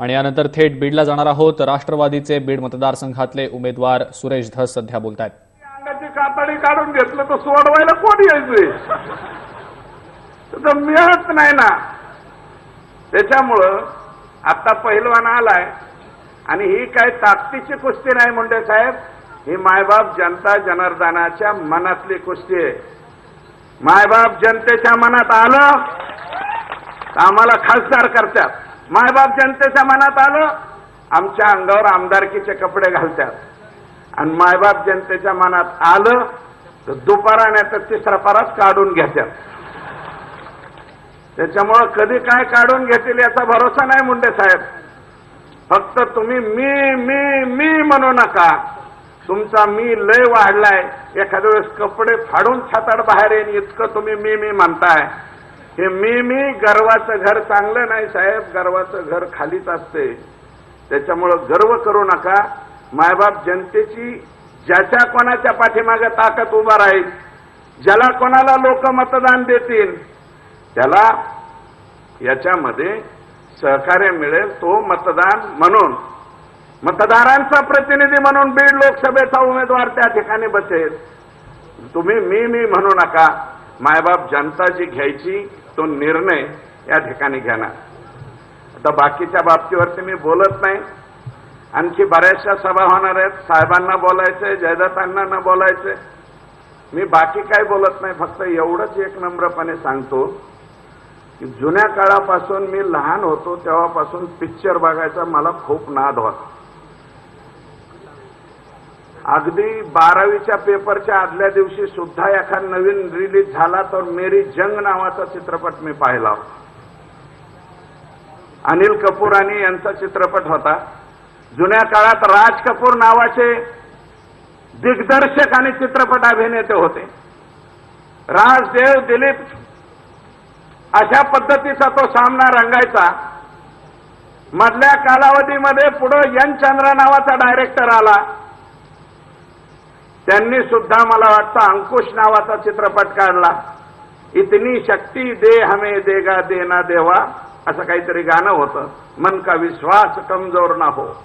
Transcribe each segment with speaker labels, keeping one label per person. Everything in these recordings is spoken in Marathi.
Speaker 1: आणि यानंतर थेट बीडला जाणार आहोत. राष्ट्रवादीचे बीड मतदारसंघातले उमेदवार सुरेश धस सध्या बोलत आहेत
Speaker 2: कातडी काढून घेतलं तर सोडवायला कोण यायचंय? मिळत नाही ना. त्याच्यामुळं आता पहिलवान आलाय आणि ही काय ताकदीची कुस्ती नाही मुंडे साहेब. ही मायबाप जनता जनार्दनाच्या मनातली कुस्ती आहे. मायबाप जनतेच्या मनात आलं तर आम्हाला खासदार करतात. मायबाप जनतेच्या मनात आलं आमच्या अंगावर आमदारकीचे कपडे घालतात. आणि मायबाप जनतेच्या मनात आलं तर दुपारा नाही तर तिसरा पाराच काढून घेतात. त्याच्यामुळं कधी काय काढून घेतील याचा भरोसा नाही मुंडे साहेब. फक्त तुम्ही मी मी मी म्हणू नका. तुमचा मी लय वाढलाय. एखाद्या वेळेस कपडे फाडून छाताड बाहेर येईन इतकं तुम्ही मी मी म्हणताय. हे मी मी गर्वाचं घर चांगलं नाही साहेब गर्वाचं घर खालीच असते. त्याच्यामुळं गर्व करू नका. मायबाप जनतेची ज्याच्या कोणाच्या पाठीमागे ताकद उभा राहील ज्याला कोणाला लोक मतदान देतील त्याला याच्यामध्ये सहकार्य मिळेल तो मतदान म्हणून. मतदारांचा प्रतिनिधी म्हणून बीड लोकसभेचा उमेदवार त्या ठिकाणी बसेल. तुम्ही मी मी म्हणू नका. मायबाप जनता जी घ्यायची तो निर्णय या ठिकाणी घेणार. आता बाकीच्या बाबतीवरती मी बोलत नाही. आणखी बऱ्याचशा सभा होणार आहेत. साहेबांना बोलायचंय जयदत्तांना न बोलायचंय. मी बाकी काय बोलत नाही फक्त एवढंच एक नम्रपणे सांगतो की जुन्या काळापासून मी लहान होतो तेव्हापासून पिक्चर बघायचा मला खूप नाद होता. अगदी बारावीच्या पेपरच्या आदल्या दिवशी सुद्धा एखाद नवीन रिलीज झाला तर मेरी जंग नावाचा चित्रपट मी पाहिला होता. अनिल आणि यांचा चित्रपट होता. जुन्या काळात राज कपूर नावाचे दिग्दर्शक आणि चित्रपट अभिनेते होते. राजदेव दिलीप अशा पद्धतीचा तो सामना रंगायचा. मधल्या कालावधीमध्ये पुढं यन चंद्र नावाचा डायरेक्टर आला. त्यांनी सुद्धा मला वाटतं अंकुश नावाचा चित्रपट काढला. इतनी शक्ती दे हमें देगा देना देवा असं काहीतरी गाणं होतं. मन का विश्वास कमजोर ना हो.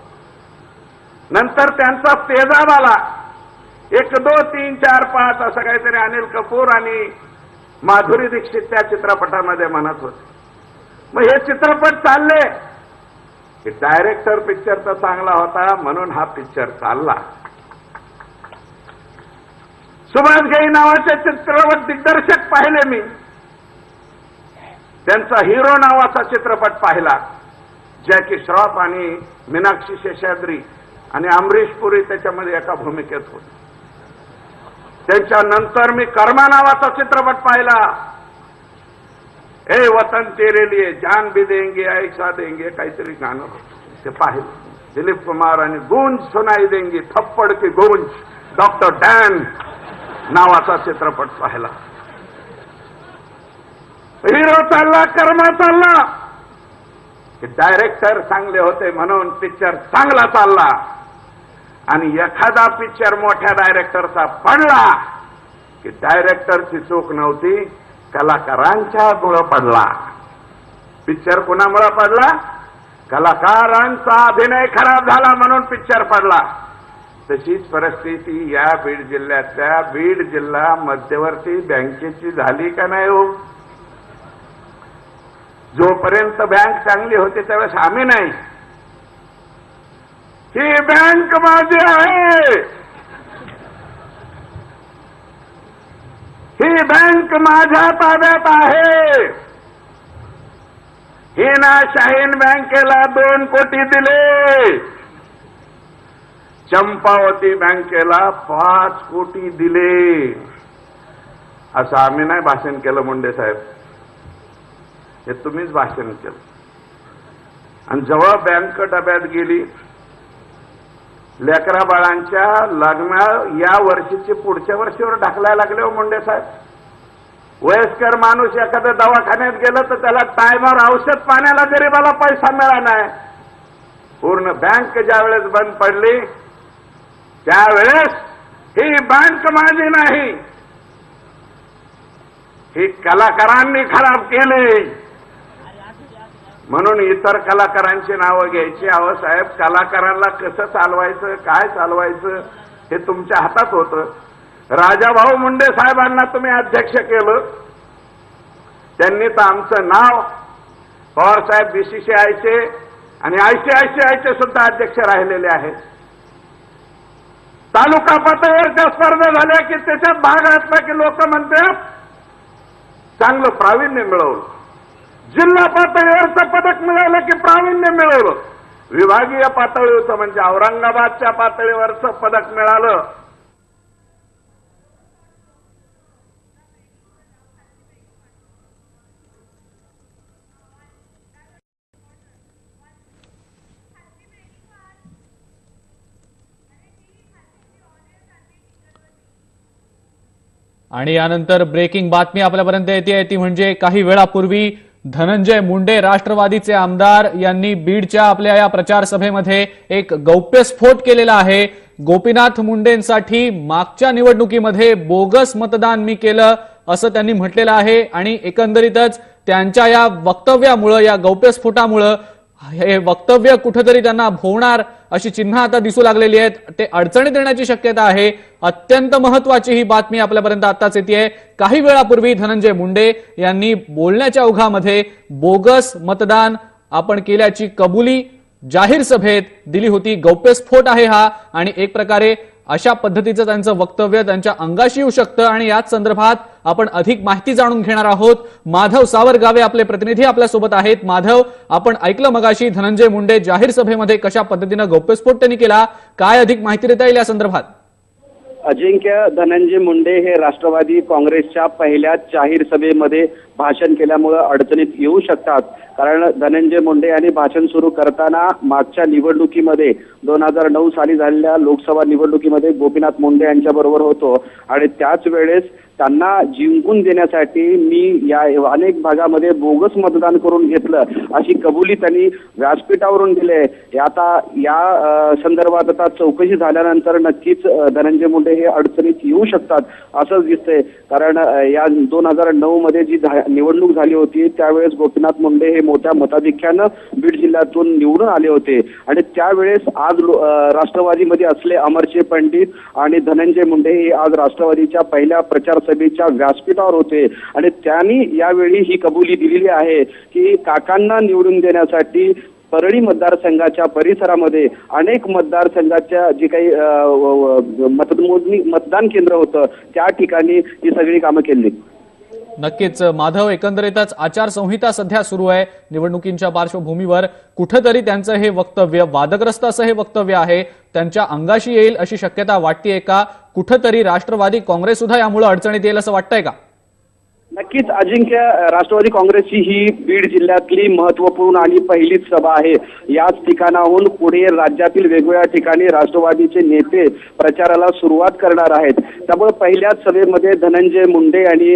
Speaker 2: नंतर त्यांचा तेजाब आला. एक दो तीन चार पाच असं काहीतरी अनिल कपूर आणि माधुरी दीक्षित त्या चित्रपटामध्ये म्हणत होते. मग हे चित्रपट चालले. डायरेक्टर पिक्चर तर चांगला होता म्हणून हा पिक्चर चालला. सुभाष घाई नावाचे चित्रपट दिग्दर्शक पाहिले मी. त्यांचा हिरो नावाचा चित्रपट पाहिला जॅकी श्रॉफ आणि मीनाक्षी शेषाद्री आणि अमरीश पुरी त्याच्यामध्ये एका भूमिकेत होते. त्यांच्यानंतर मी कर्मा नावाचा चित्रपट पाहिला. ए वतन तेरे लिए जान भी देंगे ऐसा देंगे काहीतरी गाणं ते पाहिलं. दिलीप कुमार आणि गुंज सुनाई देंगे थप्पड की गुंज. डॉक्टर डॅन नावाचा चित्रपट पाहिला. हिरो चालला कर्मा चालला. डायरेक्टर चांगले होते म्हणून पिक्चर चांगला चालला. आणि एखादा पिक्चर मोठ्या डायरेक्टरचा पडला की डायरेक्टरची चूक नव्हती कलाकारांच्या मुळे पडला. पिक्चर कुणामुळे पडला? कलाकारांचा अभिनय खराब झाला म्हणून पिक्चर पडला. तशीच परिस्थिती या बीड जिल्ह्यातल्या बीड जिल्हा मध्यवर्ती बँकेची झाली का नाही हो? जोपर्यंत बँक चांगली होती त्यावेळेस आम्ही नाही. ही बँक माझी आहे. ही बँक माझ्या ताब्यात आहे. हिना शाहीन बँकेला दोन कोटी दिले. चंपावती बँकेला पाच कोटी दिले. असं आम्ही नाही भाषण केलं मुंडे साहेब. हे तुम्हीच भाषण केलं. आणि जेव्हा बँक डब्यात गेली लेकरा बाळांच्या लग्न या वर्षीचे पुढच्या वर्षीवर ढकलायला लागले हो मुंडे साहेब. वयस्कर माणूस एखाद्या दवाखान्यात गेलं तर त्याला टायमर औषध पाण्याला गरीबाला पैसा मिळाला नाही. पूर्ण बँक ज्या वेळेस बंद पडली त्यावेळेस ही बँक माझी नाही ही कलाकारांनी खराब केले. म्हणून इतर कलाकारांची नावं घ्यायची. अहो साहेब कलाकारांना कसं चालवायचं काय चालवायचं हे तुमच्या हातात होतं. राजाभाऊ मुंडे साहेबांना तुम्ही अध्यक्ष केलं. त्यांनी तर आमचं नाव पवार साहेब बीसीसीआयचे आणि आयसीआयसीआयचे सुद्धा अध्यक्ष राहिलेले आहेत. तालुका पातळीवरच्या स्पर्धा झाल्या की त्याच्यात भाग असला की लोक म्हणतात चांगलं प्रावीण्य मिळवलं. जिल्हा पातळीवरचं पदक मिळालं की प्रावीण्य मिळवलं. विभागीय पातळीवरचं म्हणजे औरंगाबादच्या पातळीवरचं पदक मिळालं.
Speaker 1: आणि यानंतर ब्रेकिंग बातमी आपल्यापर्यंत येते ती म्हणजे काही वेळापूर्वी धनंजय मुंडे राष्ट्रवादीचे आमदार यांनी बीडच्या आपल्या या प्रचार सभेमध्ये एक गौप्यस्फोट केलेला आहे. गोपीनाथ मुंडेंसाठी मागच्या निवडणुकीमध्ये बोगस मतदान मी केलं असं त्यांनी म्हटलेलं आहे आणि एकंदरीतच त्यांच्या या वक्तव्यामुळं या गौप्यस्फोटामुळं हे वक्तव्य कुठेतरी त्यांना भोवणार अशी चिन्ह आता दिसू लागलेली आहेत. ते अडचणीत येण्याची शक्यता आहे. अत्यंत महत्वाची ही बातमी आपल्यापर्यंत आताच येते काही वेळापूर्वी धनंजय मुंडे यांनी बोलण्याच्या ओघामध्ये बोगस मतदान आपण केल्याची कबुली जाहीर सभेत दिली होती. गौप्यस्फोट आहे हा आणि एक प्रकारे अशा पद्धतीचं त्यांचं वक्तव्य त्यांच्या अंगाशी येऊ शकतं आणि याच संदर्भात आपण अधिक माहिती जाणून घेणार आहोत. माधव सावरगावे आपले प्रतिनिधी आपल्यासोबत आहेत. माधव आपण ऐकलं मगाशी धनंजय मुंडे जाहीर सभेमध्ये कशा पद्धतीनं गौप्यस्फोट त्यांनी केला? काय अधिक माहिती देता येईल या संदर्भात?
Speaker 3: अजिंक्य धनंजय मुंडे हे राष्ट्रवादी काँग्रेसच्या पहिल्याच जाहीर सभेमध्ये भाषण केल्यामुळं अडचणीत येऊ शकतात. कारण धनंजय मुंडे यांनी भाषण सुरू करताना मागच्या निवडणुकीमध्ये दोन हजार नऊ साली झालेल्या लोकसभा निवडणुकीमध्ये गोपीनाथ मुंडे यांच्याबरोबर होतो. आणि त्याच वेळेस त्यांना जिंकून देण्यासाठी मी या अनेक भागामध्ये बोगस मतदान करून घेतलं अशी कबुली त्यांनी व्यासपीठावरून दिली आहे. आता या संदर्भात आता चौकशी झाल्यानंतर नक्कीच धनंजय मुंडे हे अडचणीत येऊ शकतात असंच दिसतंय. कारण या दोन हजार नऊ मध्ये जी झा- निवडणूक झाली होती त्यावेळेस गोपीनाथ मुंडे हे मोठ्या मताधिक्यानं बीड जिल्ह्यातून निवडून आले होते. आणि त्यावेळेस आज राष्ट्रवादीमध्ये असले अमरशे पंडित आणि धनंजय मुंडे हे आज राष्ट्रवादीच्या पहिल्या प्रचार विधानसभेच्या व्यासपीठावर होते. आणि त्यांनी यावेळी ही कबुली दिलेली आहे की काकांना निवडून देण्यासाठी परळी मतदारसंघाच्या परिसरामध्ये अनेक मतदारसंघाच्या जे काही मतमोजणी मतदान केंद्र होतं त्या ठिकाणी ही सगळी कामं केली.
Speaker 1: नक्कीच माधव एकंदरीतच आचारसंहिता सध्या सुरू आहे. निवडणुकींच्या पार्श्वभूमीवर कुठेतरी त्यांचं हे वक्तव्य वादग्रस्त असं हे वक्तव्य आहे. त्यांच्या अंगाशी येईल अशी शक्यता वाटतेय का? कुठेतरी राष्ट्रवादी काँग्रेस सुद्धा यामुळे अडचणीत येईल असं वाटतंय का?
Speaker 3: नक्कीच अजिंक्य राष्ट्रवादी काँग्रेसची ही बीड जिल्ह्यातली महत्त्वपूर्ण आणि पहिलीच सभा आहे. याच ठिकाणाहून पुढे राज्यातील वेगवेगळ्या ठिकाणी राष्ट्रवादीचे नेते प्रचाराला सुरुवात करणार आहेत. त्यामुळे पहिल्याच सभेमध्ये धनंजय मुंडे यांनी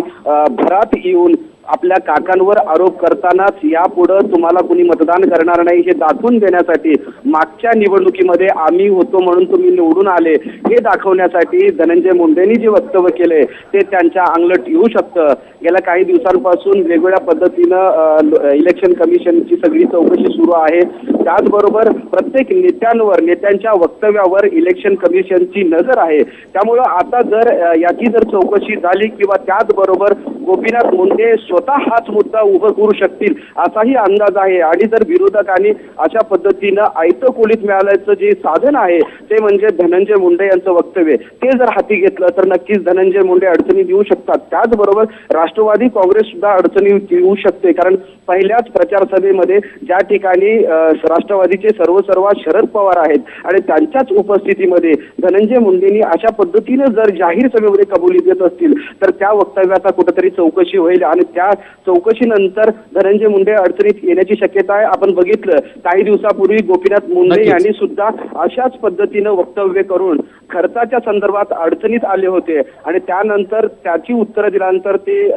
Speaker 3: भरात येऊन आपल्या काकांवर आरोप करतानाच यापुढे तुम्हाला कुणी मतदान करणार नाही हे दाखवून देण्यासाठी मागच्या निवडणुकीमध्ये आम्ही होतो म्हणून तुम्ही निवडून आले हे दाखवण्यासाठी धनंजय मुंडेंनी जे वक्तव्य केले ते त्यांच्या अंगलट येऊ शकतं. गेल्या काही दिवसांपासून वेगवेगळ्या पद्धतीनं इलेक्शन कमिशनची सगळी चौकशी सुरू आहे. त्याचबरोबर प्रत्येक नेत्यांवर नेत्यांच्या वक्तव्यावर इलेक्शन कमिशनची नजर आहे. त्यामुळं आता जर याची जर चौकशी झाली किंवा त्याचबरोबर गोपीनाथ मुंडे स्वतः हाच मुद्दा उभं करू शकतील असाही अंदाज आहे. आणि जर विरोधकांनी अशा पद्धतीनं आयतं खोलीत मिळाल्याचं जे साधन आहे ते म्हणजे धनंजय मुंडे यांचं वक्तव्य. ते जर हाती घेतलं तर नक्कीच धनंजय मुंडे अडचणीत येऊ शकतात. त्याचबरोबर राष्ट्रवादी काँग्रेस सुद्धा अडचणीत येऊ शकते. कारण पहिल्याच प्रचार सभेमध्ये ज्या ठिकाणी राष्ट्रवादीचे सर्व सर्व शरद पवार आहेत आणि त्यांच्याच उपस्थितीमध्ये धनंजय मुंडेंनी अशा पद्धतीनं जर जाहीर सभेमध्ये कबुली देत असतील तर त्या वक्तव्याचा कुठेतरी चौकशी होईल आणि त्या चौकशीनंतर धनंजय मुंडे अडचणीत येण्याची शक्यता आहे आपण बघितलं काही दिवसापूर्वी गोपीनाथ मुंडे. यांनी सुद्धा अशाच पद्धतीनं वक्तव्य करून खर्चाच्या संदर्भात अडचणीत आले होते. आणि त्यानंतर त्याची उत्तरं दिल्यानंतर ते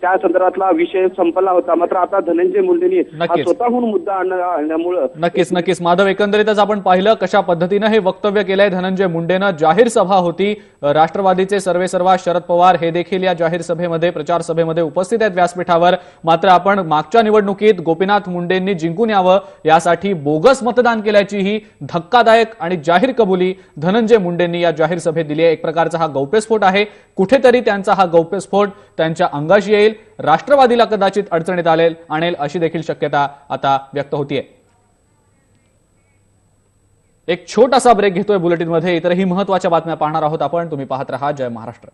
Speaker 3: त्या संदर्भातला विषय संपला होता. मात्र आता धनंजय मुंडेंनी. स्वतःहून मुद्दा आणण्या- आणल्यामुळं
Speaker 1: नक्कीच नक्कीच. माधव एकंदरीतच आपण पाहिलं कशा पद्धतीनं हे वक्तव्य केलंय धनंजय मुंडेनं. जाहीर सभा होती. राष्ट्रवादीचे सर्वे सर्वा शरद पवार हे देखील या जाहीर सभेमध्ये प्रचार सभेमध्ये उपस्थित आहेत व्यासपीठावर. व्यासपीठावर मात्र आपण मागच्या निवडणुकीत गोपीनाथ मुंडेंनी जिंकून यावं यासाठी बोगस मतदान केल्याची ही धक्कादायक आणि जाहीर कबुली धनंजय मुंडेंनी या जाहीर सभेत दिली आहे. एक प्रकारचा हा गौप्यस्फोट आहे. कुठेतरी त्यांचा हा गौप्यस्फोट त्यांच्या अंगाशी येईल. राष्ट्रवादीला कदाचित अडचणीत आलेल आणेल अशी देखील शक्यता आता व्यक्त होतीये. एक छोटासा ब्रेक घेतोय बुलेटिनमध्ये. इतरही महत्त्वाच्या बातम्या पाहणार आहोत आपण. तुम्ही पाहत रहा जय महाराष्ट्र.